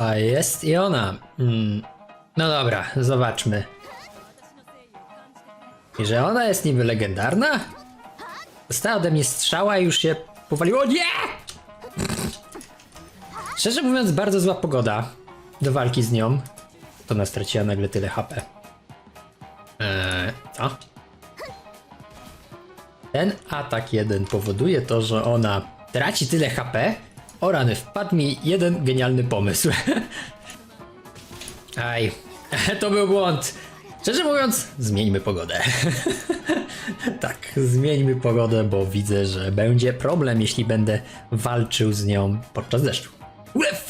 A jest i ona. Mm. No dobra, zobaczmy. I że ona jest niby legendarna? Dostała ode mnie strzała i już się powaliło. Nie! Szczerze mówiąc, bardzo zła pogoda do walki z nią. To ona straciła nagle tyle HP. Eee, co? Ten atak jeden powoduje to, że ona traci tyle HP. O rany, wpadł mi jeden genialny pomysł. Aj, to był błąd. Szczerze mówiąc, zmieńmy pogodę. tak, zmieńmy pogodę, bo widzę, że będzie problem, jeśli będę walczył z nią podczas deszczu.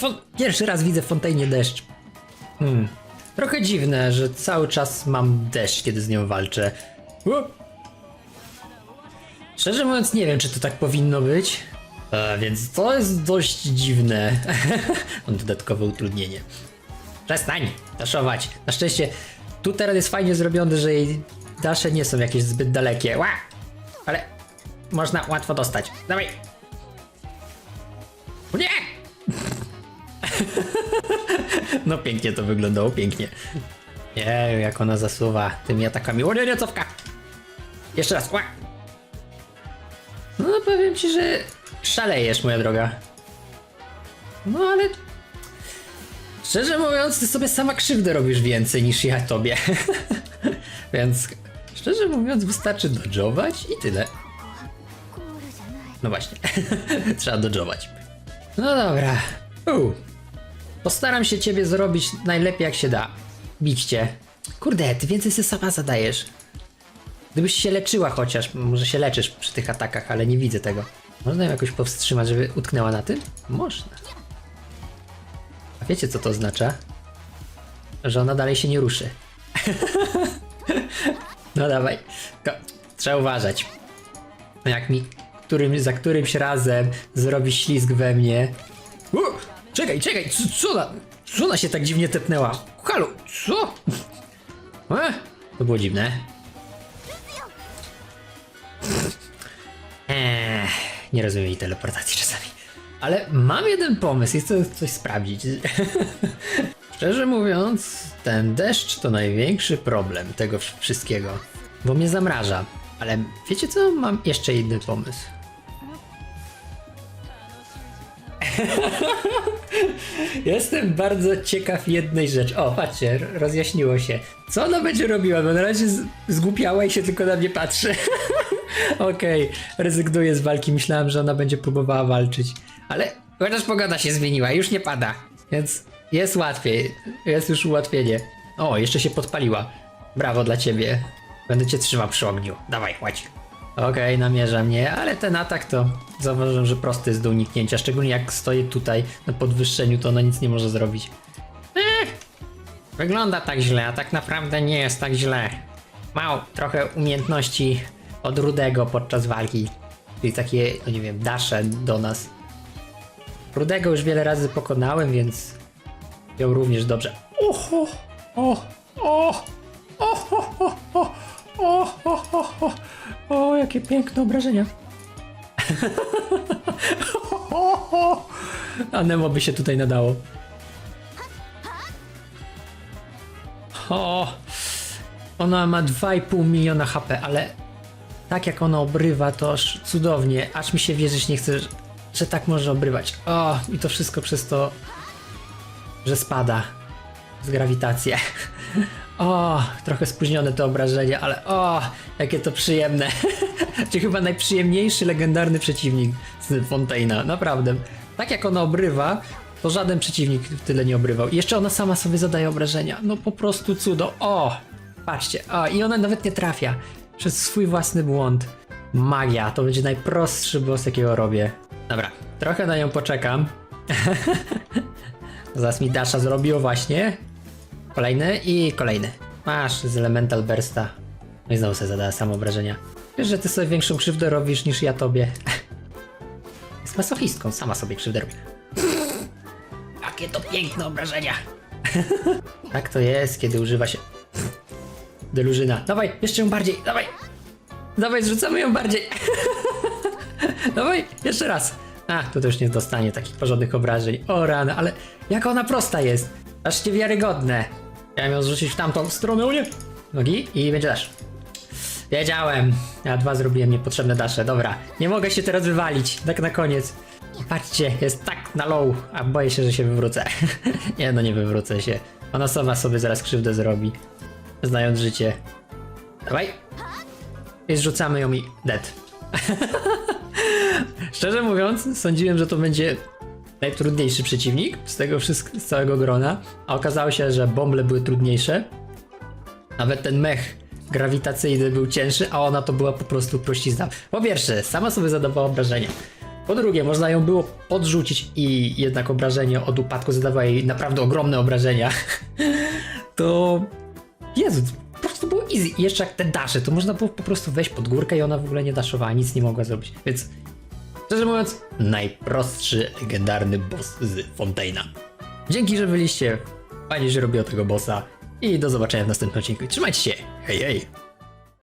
Fon- pierwszy raz widzę w fontainie deszcz. Hmm. Trochę dziwne, że cały czas mam deszcz, kiedy z nią walczę. U! Szczerze mówiąc, nie wiem, czy to tak powinno być. E, więc to jest dość dziwne. Dodatkowe utrudnienie. Przestań daszować. Na szczęście tu teraz jest fajnie zrobione, że jej dasze nie są jakieś zbyt dalekie. Ła! Ale można łatwo dostać. Dawaj! Nie! No pięknie to wyglądało, pięknie. Jej, jak ona zasuwa tymi atakami. O nie, nie, cofka! Jeszcze raz, ła! No powiem ci, że szalejesz, moja droga. No ale Szczerze mówiąc, ty sobie sama krzywdę robisz więcej niż ja tobie. Więc szczerze mówiąc, wystarczy dodżować i tyle. No właśnie, trzeba dodżować. No dobra. U. Postaram się ciebie zrobić najlepiej jak się da. Bić cię. Kurde, ty więcej sobie sama zadajesz. Gdybyś się leczyła chociaż, może się leczysz przy tych atakach, ale nie widzę tego. Można ją jakoś powstrzymać, żeby utknęła na tym? Można. A wiecie co to oznacza? Że ona dalej się nie ruszy. no dawaj. Tylko trzeba uważać. Jak mi którym, za którymś razem zrobi ślizg we mnie. U, czekaj, czekaj, co, co? Co ona się tak dziwnie tepnęła? Halo, co? E, to było dziwne. Nie rozumiem jej teleportacji czasami. Ale mam jeden pomysł i chcę coś sprawdzić. Szczerze mówiąc, ten deszcz to największy problem tego wsz- wszystkiego, bo mnie zamraża. Ale wiecie co? Mam jeszcze inny pomysł. Jestem bardzo ciekaw jednej rzeczy. O, patrzcie, rozjaśniło się. Co ona będzie robiła? Bo na razie zgłupiała i się tylko na mnie patrzy. Okej, rezygnuję z walki. Myślałem, że ona będzie próbowała walczyć. Ale chociaż pogoda się zmieniła, już nie pada. Więc jest łatwiej. Jest już ułatwienie. O, jeszcze się podpaliła. Brawo dla ciebie. Będę cię trzymał przy ogniu. Dawaj, chodź. Okej, namierza mnie, ale ten atak to zauważyłem, że prosty jest do uniknięcia. Szczególnie jak stoję tutaj na podwyższeniu, to ona nic nie może zrobić. Ech, wygląda tak źle, a tak naprawdę nie jest tak źle. Mał trochę umiejętności od Rudego podczas walki. Czyli takie, no nie wiem, dasze do nas. Rudego już wiele razy pokonałem, więc ją również dobrze. Oho, o, o, o, o, o, o, o, o, o, jakie piękne obrażenia. A Nemo by się tutaj nadało. O, ona ma 2,5 miliona HP, ale tak jak ona obrywa, to aż cudownie, aż mi się wierzyć nie chce, że- tak może obrywać. O, i to wszystko przez to, że spada z grawitacji. O, trochę spóźnione to obrażenie, ale o, jakie to przyjemne. Czy chyba najprzyjemniejszy legendarny przeciwnik z Fontaina, naprawdę. Tak jak ona obrywa, to żaden przeciwnik tyle nie obrywał. I jeszcze ona sama sobie zadaje obrażenia. No po prostu cudo. O, patrzcie. O, i ona nawet nie trafia. Przez swój własny błąd. Magia, to będzie najprostszy boss, jakiego robię. Dobra, trochę na nią poczekam. Zaraz mi Dasha zrobiło właśnie. Kolejny i kolejny. Masz z Elemental Bursta. No i znowu sobie zadała samo obrażenia. Wiesz, że ty sobie większą krzywdę robisz niż ja tobie. Jest masochistką, sama sobie krzywdę robi. Jakie to piękne obrażenia. tak to jest, kiedy używa się delużyna. Dawaj, jeszcze ją bardziej, dawaj. Dawaj, zrzucamy ją bardziej. dawaj, jeszcze raz. A, to też nie dostanie takich porządnych obrażeń. O rany, ale jak ona prosta jest. Aż niewiarygodne. Chciałem ją zrzucić w tamtą stronę, nie? Nogi i będzie dasz. Wiedziałem. Ja dwa zrobiłem niepotrzebne dasze. Dobra, nie mogę się teraz wywalić. Tak na koniec. Patrzcie, jest tak na low, a boję się, że się wywrócę. nie, no nie wywrócę się. Ona sama sobie zaraz krzywdę zrobi. Znając życie. Dawaj. I zrzucamy ją i dead. Szczerze mówiąc, sądziłem, że to będzie najtrudniejszy przeciwnik z tego wszystkiego, z całego grona, a okazało się, że bąble były trudniejsze. Nawet ten mech grawitacyjny był cięższy, a ona to była po prostu prościzna. Po pierwsze, sama sobie zadawała obrażenia. Po drugie, można ją było podrzucić i jednak obrażenie od upadku zadawało jej naprawdę ogromne obrażenia. to... Jezu, po prostu było easy. I jeszcze jak te dasze, to można było po prostu wejść pod górkę i ona w ogóle nie daszowała, nic nie mogła zrobić. Więc, szczerze mówiąc, najprostszy legendarny boss z Fontaina. Dzięki, że byliście. Fajnie, że robię tego bossa. I do zobaczenia w następnym odcinku. Trzymajcie się. Hej, hej.